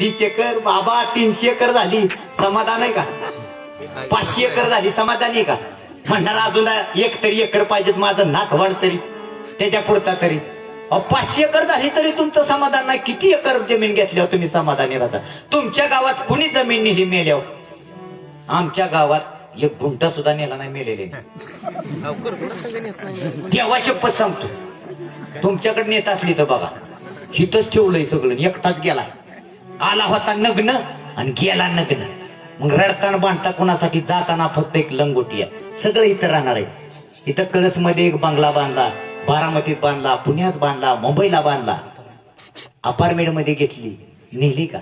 तीस एकर बाबा तीनशे एकर झाली. समाधान आहे का? पाचशे एकर झाली समाधान आहे का? म्हणणार अजून एक तरी एकर पाहिजेत माझं नाक तरी त्याच्या पुरता तरी. अहो, पाचशे एकर झाली तरी तुमचं समाधान नाही. किती एकर जमीन घेतल्यावर तुम्ही समाधानी राहता? तुमच्या गावात कुणी जमीन नेली मेल्यावर? आमच्या गावात एक गुंठा सुद्धा नेला नाही मेलेले. तेव्हा शपथ सांगतो. तुमच्याकडे नेत असली तर बघा. हिथंच ठेवलंय सगळं. एकटाच गेलाय आला होता नग्न आणि गेला नग्न. मग रडताना बांधता कोणासाठी जाताना फक्त एक लंगोटी आहे सगळं इथं राहणार आहे. इथं कळसमध्ये एक बंगला बांधला बारामतीत बांधला पुण्यात बांधला मुंबईला बांधला. अपार्टमेंटमध्ये घेतली. नेली का?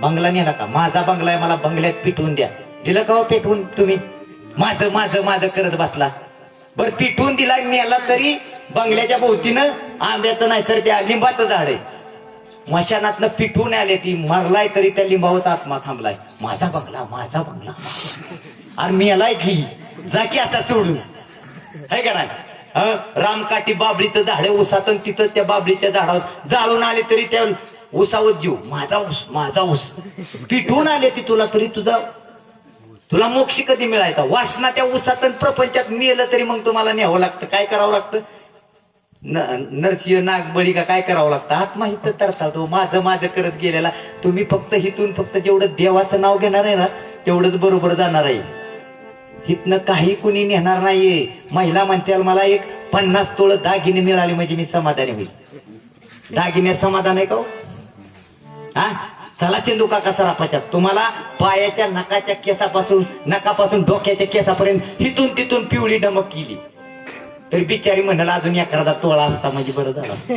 बंगला नेला का? माझा बंगला आहे मला बंगल्यात पिटवून द्या. दिलं का हो पेटवून तुम्ही? माझं माझं माझं करत बसला. बर पिटवून दिला नेला तरी बंगल्याच्या भोवतीनं आंब्याचं नाही तर त्या लिंबाचं झाड आहे. मशानातनं पिठून आले ती. मरलाय तरी त्या लिंबावरचा आत्मा थांबलाय. माझा बंगला माझा बंगला. अरे मेलाय की. जा की आता सोडून. है का नाही? हं? रामकाठी बाबळीचं झाड आहे उसात तिथं त्या बाबळीच्या झाडावर जाळून आले तरी त्या उसावर जीव. माझा ऊस माझा ऊस. पिठून आले ती तुला तरी तुझा तुला मोक्ष कधी मिळायचा? वासना त्या उसात प्रपंचात मेलं तरी मग तुम्हाला न्यावं लागतं. काय करावं लागतं? नरसिंह नागबळी का काय करावं लागतं? आत्मा हित तरसातो हो. माझं माझं करत गेलेला. तुम्ही फक्त हिथून फक्त जेवढं देवाचं नाव घेणार आहे ना तेवढंच बरोबर जाणार आहे. हिथनं काही कुणी नेणार नाहीये. महिला म्हणत्याल मला एक पन्नास तोळ दागिने मिळाले म्हणजे मी समाधानी होईल. दागिन्यात समाधान आहे का हो? हा? चला चेंदू काका सराफाच्यात. तुम्हाला पायाच्या नकाच्या केसापासून नकापासून डोक्याच्या केसापर्यंत हिथून तिथून पिवळी डमक केली. तरी बिचारी म्हणाल अजून एखादा तोळा असता म्हणजे बरं झालं.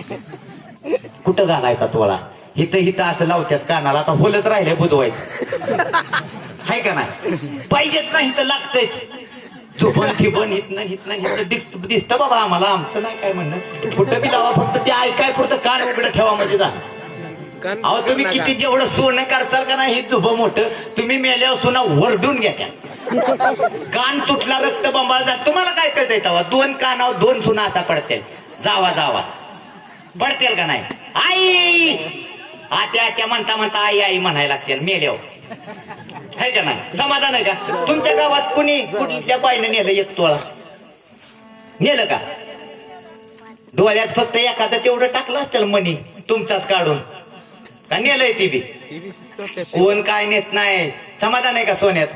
कुठं घालायचा तोळा? हिथं हिथं असं लावत्यात कानाला आता होलत राहिले बुधवायचं हाय का नाही? पाहिजेच नाही तर लागतंयच. झोपण हितनं हितनं दिसतं बाबा आम्हाला. आमचं नाही काय म्हणणं. कुठं बी लावा फक्त ते ऐकाय पुरतं कान उघडं ठेवा म्हणजे झालं. अहो तुम्ही किती जेवढं सोनं करताल का नाही हे जुबं मोठं तुम्ही मेल्यावर सोना वरडून घ्या त्या. कान तुटला रक्त बंबाळ जात तुम्हाला काय कळतंय तेव्हा? दोन कानावर दोन सुना असा पडतील. जावा जावा. पडतील का नाही? आई! आत्या आत्या म्हणता म्हणता आई आई म्हणायला लागतील. मेल्यावर. है का नाही? समाधान आहे का? तुमच्या गावात कुणी कुठल्या बाईनं नेलं एक तोळा? नेलं का? डोळ्यात फक्त एखादं तेवढं टाकलं असतं मनी तुमचाच काढून. का नेलंय ती बी? कोण काय नेत नाही. समाधान आहे का सोन्यात?